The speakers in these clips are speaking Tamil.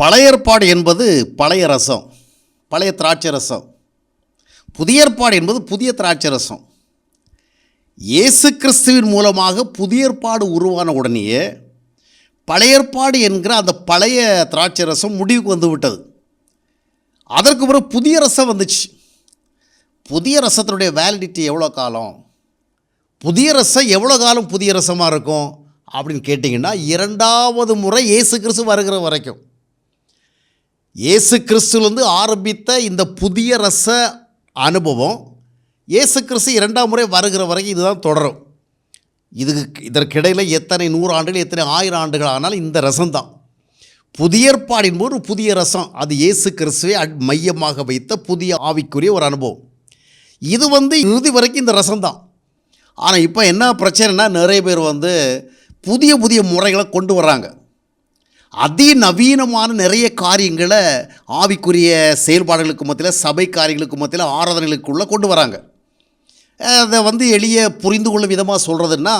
பழைய ஏற்பாடு என்பது பழைய ரசம் பழைய திராட்சை ரசம். புதிய ஏற்பாடு என்பது புதிய திராட்சை ரசம். இயேசு கிறிஸ்துவின் மூலமாக புதிய ஏற்பாடு உருவான உடனேயே பழைய ஏற்பாடு என்கிற அந்த பழைய திராட்சை ரசம் முடிவுக்கு வந்து விட்டது. அதற்கு பிறகு புதிய ரசம் வந்துச்சு. புதிய ரசத்தினுடைய வேலிடிட்டி எவ்வளோ காலம்? புதிய ரசம் எவ்வளோ காலம் புதிய ரசமாக இருக்கும்? அப்படின்னு கேட்டிங்கன்னா இரண்டாவது முறை இயேசு கிறிஸ்து வருகிற வரைக்கும். இயேசு கிறிஸ்துலேருந்து ஆரம்பித்த இந்த புதிய ரச அனுபவம் இயேசு கிறிஸ்து இரண்டாம் முறை வருகிற வரைக்கும் இதுதான் தொடரும். இதுக்கு இதற்கிடையில் எத்தனை நூறு ஆண்டுகள் எத்தனை ஆயிரம் ஆண்டுகள் ஆனாலும் இந்த ரசம்தான். புதிய ஏற்பாடின் போது ஒரு புதிய ரசம் அது இயேசு கிறிஸ்துவை அட்- மையமாக வைத்த புதிய ஆவிக்குரிய ஒரு அனுபவம். இது வந்து இறுதி வரைக்கும் இந்த ரசம்தான். ஆனால் இப்போ என்ன பிரச்சனைனா நிறைய பேர் வந்து புதிய புதிய முறைகளை கொண்டு வர்றாங்க. அதிநவீனமான நிறைய காரியங்களை ஆவிக்குரிய செயல்பாடுகளுக்கு மத்தியில் சபை காரியங்களுக்கு மத்தியில் ஆராதனைகளுக்குள்ளே கொண்டு வராங்க. அதை வந்து எளிய புரிந்து கொள்ளும் விதமாக சொல்கிறதுன்னா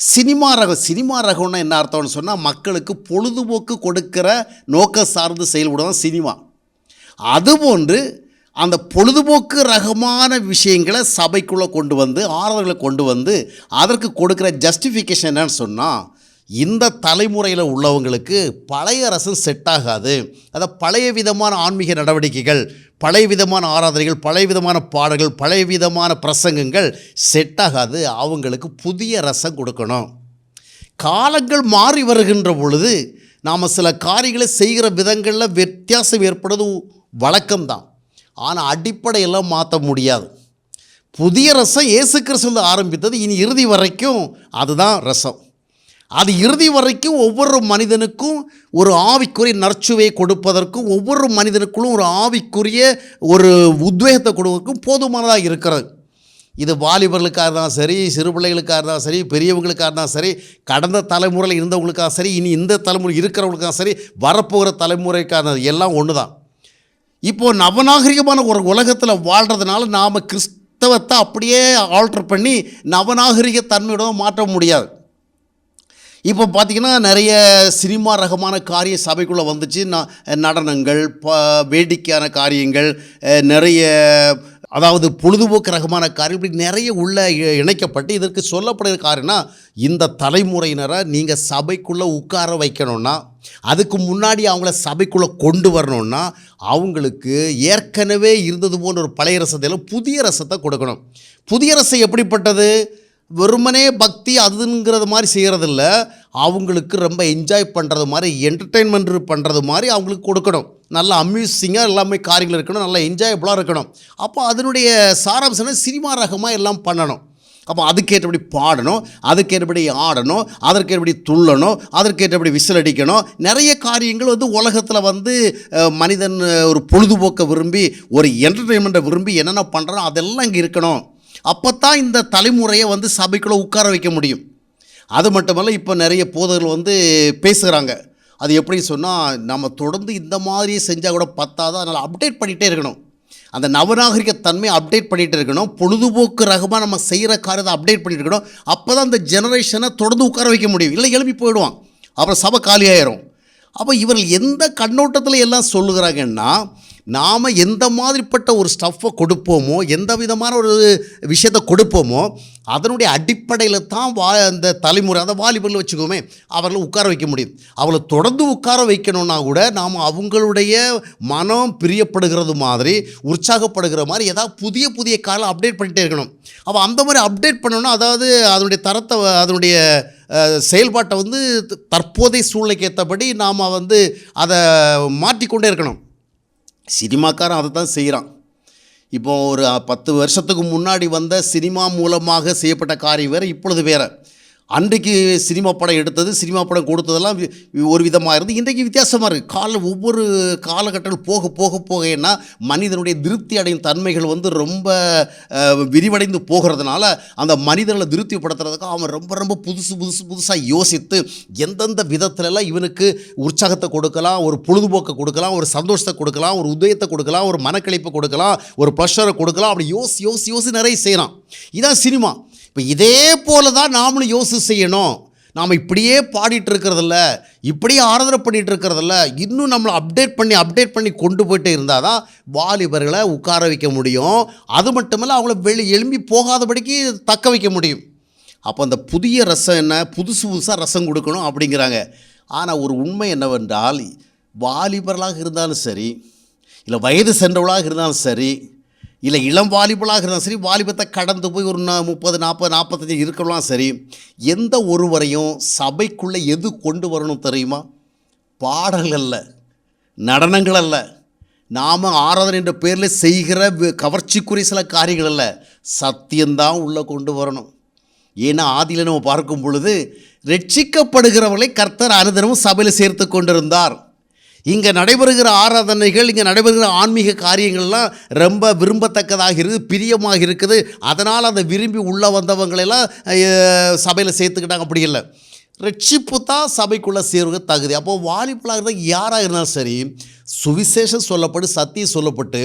சினிமா ரகம் சினிமா ரகம்னா என்ன அர்த்தம்னு சொன்னால் மக்களுக்கு பொழுதுபோக்கு கொடுக்கிற நோக்க சார்ந்து செயல்படுவோம் சினிமா. அதுபோன்று அந்த பொழுதுபோக்கு ரகமான விஷயங்களை சபைக்குள்ளே கொண்டு வந்து ஆர்வர்களை கொண்டு வந்து அதற்கு கொடுக்குற ஜஸ்டிஃபிகேஷன் என்னன்னு சொன்னால் இந்த தலைமுறையில் உள்ளவங்களுக்கு பழைய ரசம் செட் ஆகாது. அதை பழைய விதமான ஆன்மீக நடவடிக்கைகள் பழைய விதமான ஆராதனைகள் பழைய விதமான பாடல்கள் பழைய விதமான பிரசங்கங்கள் செட் ஆகாது. அவங்களுக்கு புதிய ரசம் கொடுக்கணும். காலங்கள் மாறி வருகின்ற பொழுது நாம் சில காரியங்களை செய்கிற விதங்களில் வித்தியாசம் ஏற்படுவது வழக்கம்தான். ஆனால் அடிப்படையெல்லாம் மாற்ற முடியாது. புதிய ரசம் இயேசு கிறிஸ்துவில் ஆரம்பித்தது இனி இறுதி வரைக்கும் அதுதான் ரசம். அது இறுதி வரைக்கும் ஒவ்வொரு மனிதனுக்கும் ஒரு ஆவிக்குரிய நற்சுவையை கொடுப்பதற்கும் ஒவ்வொரு மனிதனுக்குள்ளும் ஒரு ஆவிக்குரிய ஒரு உத்வேகத்தை கொடுப்பதற்கும் போதுமானதாக இருக்கிறது. இது வாலிபர்களுக்காக இருந்தாலும் சரி சிறு பிள்ளைகளுக்காக இருந்தாலும் சரி பெரியவங்களுக்காக இருந்தாலும் சரி கடந்த தலைமுறையில் இருந்தவங்களுக்காக சரி இனி இந்த தலைமுறை இருக்கிறவங்களுக்காக சரி வரப்போகிற தலைமுறைக்கான எல்லாம் ஒன்று தான் இப்போது நவநாகரிகமான ஒரு உலகத்தில் வாழ்கிறதுனால நாம் கிறிஸ்தவத்தை அப்படியே ஆல்டர் பண்ணி நவநாகரிக தன்மையோட மாற்ற முடியாது. இப்போ பார்த்திங்கன்னா நிறைய சினிமா ரகமான காரிய சபைக்குள்ளே வந்துச்சு. ந- நடனங்கள் ப வேடிக்கையான காரியங்கள் நிறைய அதாவது பொழுதுபோக்கு ரகமான காரியம் இப்படி நிறைய உள்ள இ- இணைக்கப்பட்டு இதற்கு சொல்லப்படுகிற காரியம்னா இந்த தலைமுறையினரை நீங்கள் சபைக்குள்ளே உட்கார வைக்கணும்னா அதுக்கு முன்னாடி அவங்கள சபைக்குள்ளே கொண்டு வரணும்னா அவங்களுக்கு ஏற்கனவே இருந்தது போன்ற ஒரு பழைய ரசத்தையெல்லாம் புதிய ரசத்தை கொடுக்கணும். புதிய ரசம் எப்படிப்பட்டது? வெறுமனே பக்தி அதுங்கிறது மாதிரி செய்கிறதில்ல அவங்களுக்கு ரொம்ப என்ஜாய் பண்ணுறது மாதிரி என்டர்டெயின்மெண்ட் பண்ணுறது மாதிரி அவங்களுக்கு கொடுக்கணும். நல்ல அம்யூசிங்காக எல்லாமே காரியங்கள் இருக்கணும். நல்லா என்ஜாயபுளாக இருக்கணும். அப்போ அதனுடைய சாராம்சம் சினிமா ரகமாக எல்லாம் பண்ணணும். அப்போ அதுக்கேற்றபடி பாடணும் அதுக்கேற்றபடி ஆடணும் அதற்கேற்றபடி துள்ளணும் அதற்கேற்றபடி விசில் அடிக்கணும். நிறைய காரியங்கள் வந்து உலகத்தில் வந்து மனிதன் ஒரு பொழுதுபோக்கை விரும்பி ஒரு என்டர்டெயின்மெண்ட்டை விரும்பி என்னென்ன பண்ணுறானோ அதெல்லாம் இங்கே இருக்கணும். அப்போ தான் இந்த தலைமுறையை வந்து சபைக்குள்ளே உட்கார வைக்க முடியும். அது மட்டுமல்ல இப்போ நிறைய போதர்கள் வந்து பேசுகிறாங்க அது எப்படி சொன்னால் நம்ம தொடர்ந்து இந்த மாதிரி செஞ்சால் கூட பத்தாதான் அதனால் அப்டேட் பண்ணிகிட்டே இருக்கணும். அந்த நவநாகரிக தன்மையை அப்டேட் பண்ணிகிட்டு இருக்கணும். பொழுதுபோக்கு ரகமாக நம்ம செய்கிற காரியத்தை அப்டேட் பண்ணிட்டு இருக்கணும். அப்போ தான் அந்த ஜெனரேஷனை தொடர்ந்து உட்கார வைக்க முடியும். இல்லை எழுப்பி போயிடுவான். அப்புறம் சபை காலியாயிரும். அப்போ இவர்கள் எந்த கண்ணோட்டத்தில் எல்லாம் சொல்லுகிறாங்கன்னா நாம் எந்த மாதிரிப்பட்ட ஒரு ஸ்டஃப்பை கொடுப்போமோ எந்த விதமான ஒரு விஷயத்தை கொடுப்போமோ அதனுடைய அடிப்படையில் தான் வா அந்த தலைமுறை அதை வாலிபர்கள் வச்சுக்கோமே அவர்களை உட்கார வைக்க முடியும். அவளை தொடர்ந்து உட்கார வைக்கணும்னா கூட நாம் அவங்களுடைய மனம் பிரியப்படுகிறது மாதிரி உற்சாகப்படுகிற மாதிரி ஏதாவது புதிய புதிய காலம் அப்டேட் பண்ணிகிட்டே இருக்கணும். அவள் அந்த மாதிரி அப்டேட் பண்ணணும்னா அதாவது அதனுடைய தரத்தை அதனுடைய செயல்பாட்டை வந்து த- தற்போதைய சூழ்நிலைக்கு ஏற்றபடி நாம் வந்து அதை மாற்றிக்கொண்டே இருக்கணும். சினிமாக்காரன் அதை தான் செய்கிறான். இப்போ ஒரு பத்து வருஷத்துக்கு முன்னாடி வந்த சினிமா மூலமாக செய்யப்பட்ட காரியம் வேறு இப்பொழுது வேறு. அன்றைக்கு சினிமா படம் எடுத்தது சினிமா படம் கொடுத்ததெல்லாம் ஒரு விதமாக இருந்து இன்றைக்கு வித்தியாசமாக இருக்குது கால ஒவ்வொரு காலகட்டங்கள் போக போக போக என்ன மனிதனுடைய திருப்தி அடையும் தன்மைகள் வந்து ரொம்ப விரிவடைந்து போகிறதுனால அந்த மனிதர்களை திருப்திப்படுத்துறதுக்கு அவன் ரொம்ப ரொம்ப புதுசு புதுசு புதுசாக யோசித்து எந்தெந்த விதத்துலலாம் இவனுக்கு உற்சாகத்தை கொடுக்கலாம் ஒரு பொழுதுபோக்கை கொடுக்கலாம் ஒரு சந்தோஷத்தை கொடுக்கலாம் ஒரு உதயத்தை கொடுக்கலாம் ஒரு மனக்களிப்பை கொடுக்கலாம் ஒரு ப்ளஷரை கொடுக்கலாம் அப்படி யோசி யோசி யோசி நிறைய செய்கிறான் இதான் சினிமா. இப்போ இதே போல தான் நாமளும் யோசி செய்யணும். நாம் இப்படியே பாடிட்டு இருக்கிறதில்ல இப்படியே ஆராதனை பண்ணிகிட்டு இருக்கிறதில்ல இன்னும் நம்மளை அப்டேட் பண்ணி அப்டேட் பண்ணி கொண்டு போயிட்டு இருந்தால் தான் வாலிபர்களை உட்கார வைக்க முடியும். அது மட்டுமல்ல அவங்கள வெளி எழும்பி போகாதபடிக்கு தக்க வைக்க முடியும். அப்போ அந்த புதிய ரசம் என்ன? புதுசு புதுசாக ரசம் கொடுக்கணும் அப்படிங்கிறாங்க. ஆனால் ஒரு உண்மை என்னவென்றால் வாலிபர்களாக இருந்தாலும் சரி இல்லை வயது சென்றவளாக இருந்தாலும் சரி இல்லை இளம் வாலிபலாக இருந்தாலும் சரி வாலிபத்தை கடந்து போய் ஒரு நா- முப்பது நாற்பது நாற்பத்தஞ்சு இருக்கலாம் சரி எந்த ஒருவரையும் சபைக்குள்ளே எது கொண்டு வரணும் தெரியுமா? பாடல்கள் அல்ல நடனங்கள் அல்ல நாம் ஆராதனை என்ற பேரில் செய்கிற கவர்ச்சிக்குரிய சில காரியங்கள் அல்ல சத்தியம்தான் உள்ளே கொண்டு வரணும். ஏன்னா ஆதியில் நம்ம பார்க்கும் பொழுது ரட்சிக்கப்படுகிறவர்களை கர்த்தர் அனுதினமும் சபையில் சேர்த்து கொண்டிருந்தார். இங்கே நடைபெறுகிற ஆராதனைகள் இங்கே நடைபெறுகிற ஆன்மீக காரியங்கள்லாம் ரொம்ப விரும்பத்தக்கதாக இருக்குது பிரியமாக இருக்குது. அதனால் அதை விரும்பி உள்ளே வந்தவங்களெல்லாம் சபையில் சேர்த்துக்கிட்டாங்க. அப்படி இல்லை. ரட்சிப்பு தான் சபைக்குள்ளே சேர்வு தகுதி. அப்போது வாலிபலாக இருந்தால் யாராக இருந்தாலும் சரி சுவிசேஷம் சொல்லப்பட்டு சத்தியம் சொல்லப்பட்டு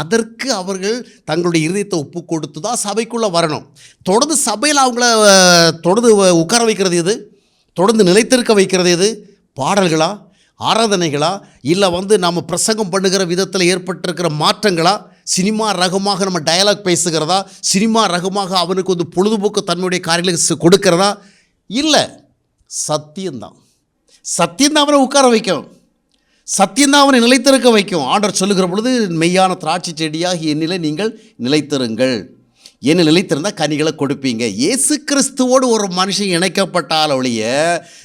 அதற்கு அவர்கள் தங்களுடைய இருதயத்தை ஒப்பு கொடுத்து தான் சபைக்குள்ளே வரணும். தொடர்ந்து சபையில் அவங்கள தொடர்ந்து உட்கார வைக்கிறது எது? தொடர்ந்து நிலைத்திருக்க வைக்கிறது எது? பாடல்களாக ஆராதனைகளா? இல்லை வந்து நம்ம பிரசங்கம் பண்ணுகிற விதத்தில் ஏற்பட்டிருக்கிற மாற்றங்களா? சினிமா ரகமாக நம்ம டயலாக் பேசுகிறதா? சினிமா ரகமாக அவனுக்கு வந்து பொழுதுபோக்கு தன்னுடைய காரியங்களுக்கு கொடுக்கிறதா? இல்லை. சத்தியம்தான். சத்தியம்தான் அவனை உட்கார வைக்கும். சத்தியந்தான் அவனை நிலைத்திருக்க வைக்கும். ஆண்டர் சொல்லுகிற பொழுது மெய்யான திராட்சை செடியாக என்னிலே நீங்கள் நிலைத்திருங்கள். என்ன நிலைத்திருந்தால் கனிகளை கொடுப்பீங்க? இயேசு கிறிஸ்துவோடு ஒரு மனுஷன் இணைக்கப்பட்டால் ஒழிய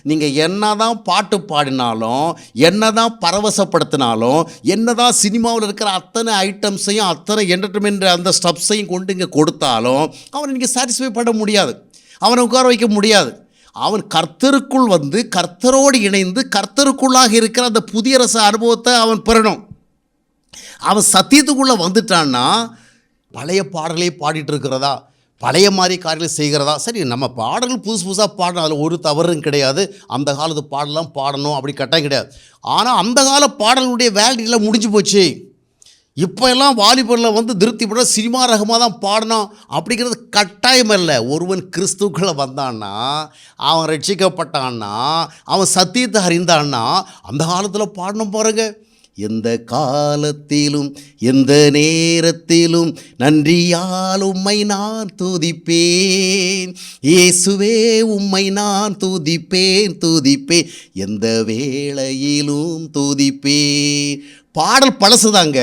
நீங்கள் என்ன தான் பாட்டு பாடினாலும் என்ன தான் பரவசப்படுத்தினாலும் என்ன தான் சினிமாவில் இருக்கிற அத்தனை ஐட்டம்ஸையும் அத்தனை என்டர்டைன்மெண்ட் அந்த ஸ்டப்ஸையும் கொண்டு இங்கே கொடுத்தாலும் அவனை நீங்கள் சாட்டிஸ்ஃபை பண்ண முடியாது. அவனை உட்கார வைக்க முடியாது. அவன் கர்த்தருக்குள் வந்து கர்த்தரோடு இணைந்து கர்த்தருக்குள்ளாக இருக்கிற அந்த புதிய ரச அனுபவத்தை அவன் பெறணும். அவன் சத்தியத்துக்குள்ளே வந்துட்டான்னா பழைய பாடலே பாடிட்டு இருக்கிறதா பழைய மாதிரி காரியங்களை செய்கிறதா? சரி நம்ம பாடல்கள் புதுசு புதுசாக பாடணும். அதில் ஒரு தவறும் கிடையாது. அந்த காலத்து பாடலாம் பாடணும். அப்படி கட்டாயம் கிடையாது. ஆனால் அந்த கால பாடலுடைய வேல்யூலாம் முடிஞ்சு போச்சு. இப்போ எல்லாம் வாலிபரில் வந்து திருப்தி பண்ண சினிமா ரகமாக தான் பாடணும் அப்படிங்கிறது கட்டாயம் இல்லை ஒருவன் கிறிஸ்துக்குள்ளே வந்தான்னா அவன் ரட்சிக்கப்பட்டான்னா அவன் சத்தியத்தை அறிந்தான்னா அந்த காலத்தில் பாடணும் பாருங்கள் எந்த காலத்திலும் எந்த நேரத்திலும் நன்றியால் உம்மை நான் துதிப்பேன். இயேசுவே உம்மை நான் துதிப்பேன் துதிப்பேன். எந்த வேளையிலும் துதிப்பேன். பாடல் பழசுதாங்க.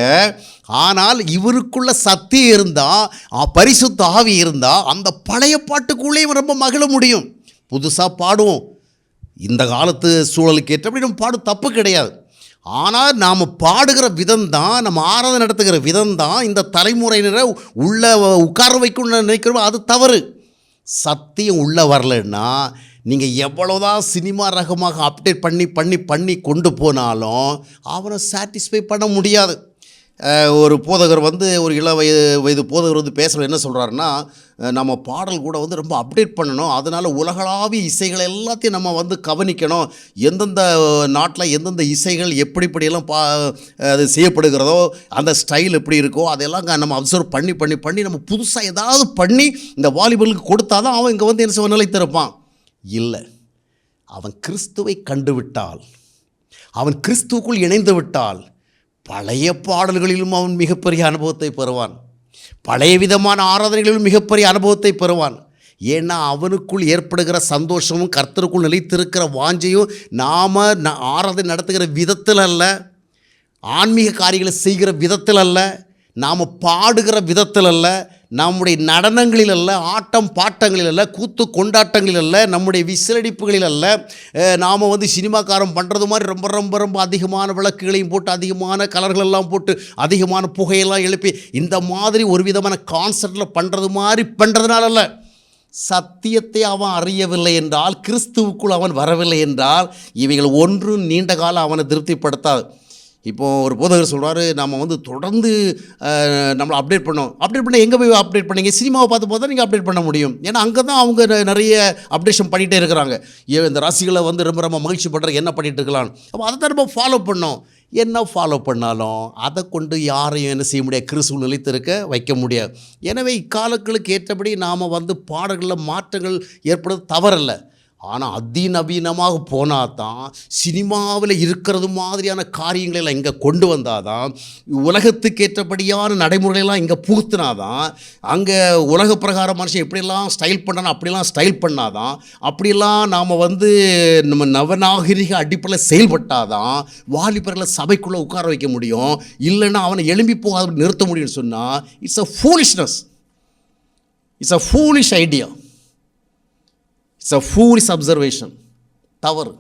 ஆனால் இவருக்குள்ள சக்தி இருந்தால் பரிசுத்த ஆவி இருந்தால் அந்த பழைய பாட்டுக்குள்ளே இவன் ரொம்ப மகிழ முடியும். புதுசாக பாடுவோம். இந்த காலத்து சூழலுக்கு ஏற்றபடி நம்ம பாடும் தப்பு கிடையாது. ஆனால் நாம் பாடுகிற விதம் தான் நம்ம ஆராதனை நடத்துகிற விதம் தான் இந்த தலைமுறையினரை உள்ள உட்கார வைக்கணும்னு நினைக்கிறோம் அது தவறு. சத்தியம் உள்ளே வரலைன்னா நீங்கள் எவ்வளோதான் சினிமா ரகமாக அப்டேட் பண்ணி பண்ணி பண்ணி கொண்டு போனாலும் அவனை சாட்டிஸ்ஃபை பண்ண முடியாது. ஒரு போதகர் வந்து ஒரு இள வயது வயது போதகர் வந்து பேசுகிற என்ன சொல்கிறாருன்னா நம்ம பாடல் கூட வந்து ரொம்ப அப்டேட் பண்ணணும். அதனால் உலகளாவிய இசைகள் எல்லாத்தையும் நம்ம வந்து கவனிக்கணும். எந்தெந்த நாட்டில் எந்தெந்த இசைகள் எப்படி இப்படியெல்லாம் பா அது செய்யப்படுகிறதோ அந்த ஸ்டைல் எப்படி இருக்கோ அதெல்லாம் க- நம்ம அப்சர்வ் பண்ணி பண்ணி பண்ணி நம்ம புதுசாக ஏதாவது பண்ணி இந்த வாலிபலுக்கு கொடுத்தா தான் அவன் இங்கே வந்து என்ன செய்வ நிலைத்திருப்பான். இல்லை. அவன் கிறிஸ்துவை கண்டுவிட்டால் அவன் கிறிஸ்துவுக்குள் இணைந்து விட்டால் பழைய பாடல்களிலும் அவன் மிகப்பெரிய அனுபவத்தை பெறுவான். பழைய விதமான ஆராதனைகளிலும் மிகப்பெரிய அனுபவத்தை பெறுவான். ஏன்னா அவனுக்குள் ஏற்படுகிற சந்தோஷமும் கர்த்தருக்குள் நிலைத்திருக்கிற வாஞ்சையும் நாம் ஆராதனை நடத்துகிற விதத்தில் அல்ல ஆன்மீக காரியங்களை செய்கிற விதத்தில் அல்ல நாம் பாடுகிற விதத்தில் அல்ல நம்முடைய நடனங்களில் அல்ல ஆட்டம் பாட்டங்களில் அல்ல கூத்து கொண்டாட்டங்களில் அல்ல நம்முடைய விசிலடிப்புகளில் அல்ல நாம் வந்து சினிமாக்காரம் பண்ணுறது மாதிரி ரொம்ப ரொம்ப ரொம்ப அதிகமான விளக்குகளையும் போட்டு அதிகமான கலர்கள் எல்லாம் போட்டு அதிகமான புகையெல்லாம் எழுப்பி இந்த மாதிரி ஒரு விதமான கான்செர்ட்டில் பண்ணுறது மாதிரி பண்ணுறதுனால அல்ல சத்தியத்தை அவன் அறியவில்லை என்றால் கிறிஸ்துவுக்குள் அவன் வரவில்லை என்றால் இவைகள் ஒன்றும் நீண்ட காலம் அவனை திருப்திப்படுத்தாது. இப்போது ஒரு போதகர் சொல்கிறார் நம்ம வந்து தொடர்ந்து நம்மளை அப்டேட் பண்ணோம் அப்டேட் பண்ண எங்கே போய் அப்டேட் பண்ணீங்க? சினிமாவை பார்த்து போது நீங்கள் அப்டேட் பண்ண முடியும். ஏன்னா அங்கே தான் அவங்க நிறைய அப்டேஷன் பண்ணிகிட்டே இருக்கிறாங்க. ஏ இந்த ராசிகளை வந்து ரொம்ப ரொம்ப மகிழ்ச்சி பண்ணுற என்ன பண்ணிகிட்டு இருக்கலாம்? அப்போ அதை தான் நம்ம ஃபாலோ பண்ணோம். என்ன ஃபாலோ பண்ணாலும் அதை கொண்டு யாரையும் என்ன செய்ய முடியாது. கிறிஸ்துவ நிலைத்திருக்க வைக்க முடியாது. எனவே இக்காலங்களுக்கு ஏற்றபடி நாம் வந்து பாடல்களில் மாற்றங்கள் ஏற்படுவது தவறல்ல. ஆனால் அதிநவீனமாக போனால் தான் சினிமாவில் இருக்கிறது மாதிரியான காரியங்களை எல்லாம் இங்கே கொண்டு வந்தால் தான் உலகத்துக்கு ஏற்றபடியான நடைமுறையெல்லாம் இங்கே புகுத்தினாதான் அங்கே உலக பிரகார மனுஷன் எப்படியெல்லாம் ஸ்டைல் பண்ணணும் அப்படிலாம் ஸ்டைல் பண்ணாதான் அப்படிலாம் நாம் வந்து நம்ம நவநாகரிக அடிப்படையில் செயல்பட்டால் தான் வாலிபர்களை சபைக்குள்ளே உட்கார வைக்க முடியும். இல்லைன்னா அவனை எழும்பி போகாத நிறுத்த முடியும்னு சொன்னால் it's a foolishness it's a foolish idea it's a foolish observation தவறு.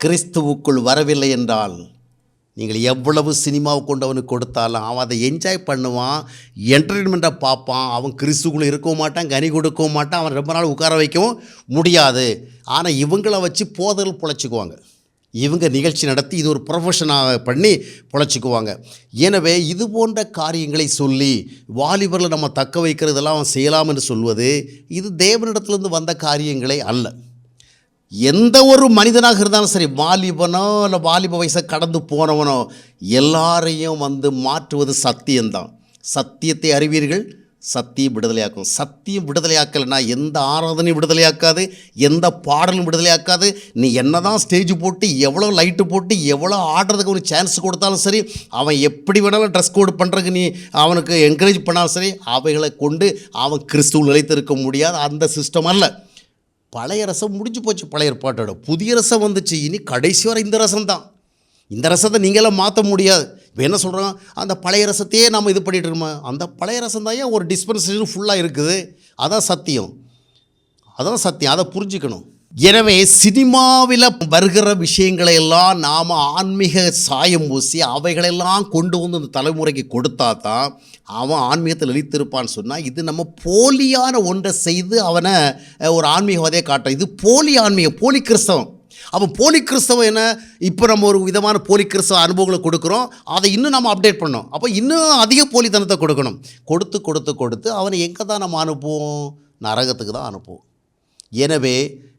கிறிஸ்துவுக்குள் வரவில்லை என்றால் நீங்கள் எவ்வளவு சினிமாவை கொண்டு அவனுக்கு கொடுத்தாலும் அவன் அதை என்ஜாய் பண்ணுவான் என்டர்டெயின்மெண்ட்டை பார்ப்பான் அவன் கிறிஸ்துக்குள்ளே இருக்கவும் மாட்டான் கனி கொடுக்கவும் மாட்டான் அவன் ரொம்ப நாள் உட்கார வைக்கவும் முடியாது. ஆனால் இவங்கள வச்சு போதல் பொழைச்சிக்குவாங்க. இவங்க நிகழ்ச்சி நடத்தி இது ஒரு ப்ரொஃபஷனாக பண்ணி பொழைச்சிக்குவாங்க. எனவே இது போன்ற காரியங்களை சொல்லி வாலிபர்களை நம்ம தக்க வைக்கிறதெல்லாம் அவன் செய்யலாம் என்று சொல்வது இது தேவனிடத்துலேருந்து வந்த காரியங்களே அல்ல. எந்த ஒரு மனிதனாக இருந்தாலும் சரி வாலிபனோ இல்லை வாலிப வயசை கடந்து போனவனோ எல்லாரையும் வந்து மாற்றுவது சத்தியம்தான். சத்தியத்தை அறிவீர்கள் சத்தியம் விடுதலையாக்கும். சத்தியம் விடுதலையாக்கலைன்னா எந்த ஆராதனையும் விடுதலையாக்காது எந்த பாடலும் விடுதலையாக்காது. நீ என்னதான் ஸ்டேஜ் போட்டு எவ்வளோ லைட்டு போட்டு எவ்வளோ ஆடுறதுக்கு ஒரு சான்ஸ் கொடுத்தாலும் சரி அவன் எப்படி வேணாலும் ட்ரெஸ் கோடு பண்ணுறதுக்கு நீ அவனுக்கு என்கரேஜ் பண்ணாலும் சரி அவைகளை கொண்டு அவன் கிறிஸ்துவ நிலைத்திருக்க முடியாது. அந்த சிஸ்டம் அல்ல. பழைய ரசம் முடிஞ்சு போச்சு பழைய ஏற்பாட்டோட. புதிய ரசம் வந்துச்சு இனி கடைசி வரை இந்த ரசம் தான் இந்த ரசத்தை நீங்களாம் மாற்ற முடியாது. இப்போ என்ன சொல்கிறோம் அந்த பழைய ரசத்தையே நம்ம இது பண்ணிட்டு இருக்கோமா? அந்த பழைய ரசம் தான் ஏன் ஒரு டிஸ்பென்சேஷன் ஃபுல்லாக இருக்குது? அதான் சத்தியம். அதான் சத்தியம். அதை புரிஞ்சுக்கணும். எனவே சினிமாவில் வருகிற விஷயங்களை எல்லாம் நாம் ஆன்மீக சாயம் பூசி அவைகளெல்லாம் கொண்டு வந்து இந்த தலைமுறைக்கு கொடுத்தா தான் அவன் ஆன்மீகத்தில் இழித்திருப்பான்னு சொன்னால் இது நம்ம போலியான ஒன்றை செய்து அவனை ஒரு ஆன்மீகவாதையை காட்டுறோம் இது போலி ஆன்மீகம் போலி கிறிஸ்தவம். அப்போ போலி கிறிஸ்தவம் என்ன? இப்போ நம்ம ஒரு விதமான போலி கிறிஸ்தவ அனுபவங்களை கொடுக்குறோம். அதை இன்னும் நம்ம அப்டேட் பண்ணோம் அப்போ இன்னும் அதிக போலித்தனத்தை கொடுக்கணும். கொடுத்து கொடுத்து கொடுத்து அவனை எங்கே தான் நம்ம அனுப்புவோம்? நரகத்துக்கு தான் அனுப்புவோம். எனவே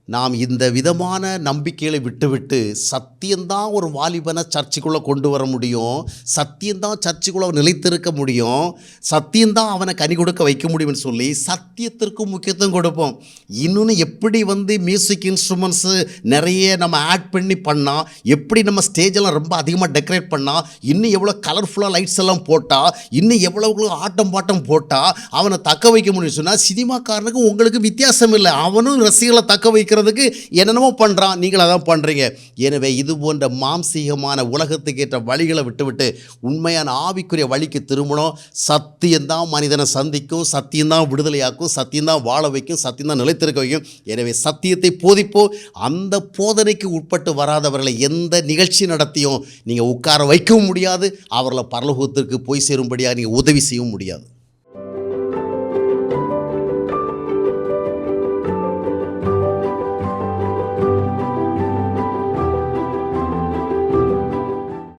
நாம் இந்த விதமான நம்பிக்கைகளை விட்டுவிட்டு சத்தியந்தான் ஒரு வாலிபனை சர்ச்சுக்குள்ளே கொண்டு வர முடியும் சத்தியம்தான் சர்ச்சுக்குள்ளே நிலைத்திருக்க முடியும் சத்தியம்தான் அவனை கனி கொடுக்க வைக்க முடியும்னு சொல்லி சத்தியத்திற்கும் முக்கியத்துவம் கொடுப்போம். இன்னொன்று எப்படி வந்து மியூசிக் இன்ஸ்ட்ருமெண்ட்ஸு நிறைய நம்ம ஆட் பண்ணி பண்ணால் எப்படி நம்ம ஸ்டேஜெல்லாம் ரொம்ப அதிகமாக டெக்கரேட் பண்ணால் இன்னும் எவ்வளோ கலர்ஃபுல்லாக லைட்ஸ் எல்லாம் போட்டால் இன்னும் எவ்வளோ ஆட்டம் பாட்டம் போட்டால் அவனை தக்க வைக்க முடியும் சொன்னால் சினிமாக்காரனுக்கு உங்களுக்கு வித்தியாசம் இல்லை. அவனும் ரசிகர்களை தக்க வைக்கிறதுக்கு என்னென்னமோ பண்ணுறான் நீங்கள் அதான் பண்ணுறீங்க எனவே இது போன்ற மாம்சீகமான உலகத்துக்கு ஏற்ற வழிகளை விட்டுவிட்டு உண்மையான ஆவிக்குரிய வழிக்கு திரும்பணும். சத்தியம்தான் மனிதனை சந்திக்கும். சத்தியம்தான் விடுதலையாக்கும். சத்தியம்தான் வாழ வைக்கும். சத்தியம்தான் நிலைத்திருக்க வைக்கும். எனவே சத்தியத்தை போதிப்போம். அந்த போதனைக்கு உட்பட்டு வராதவர்களை எந்த நிகழ்ச்சி நடத்தியும் நீங்கள் உட்கார வைக்கவும் முடியாது. அவர்களை பரலோகத்திற்கு போய் சேரும்படியாக நீங்கள் உதவி செய்யவும் முடியாது.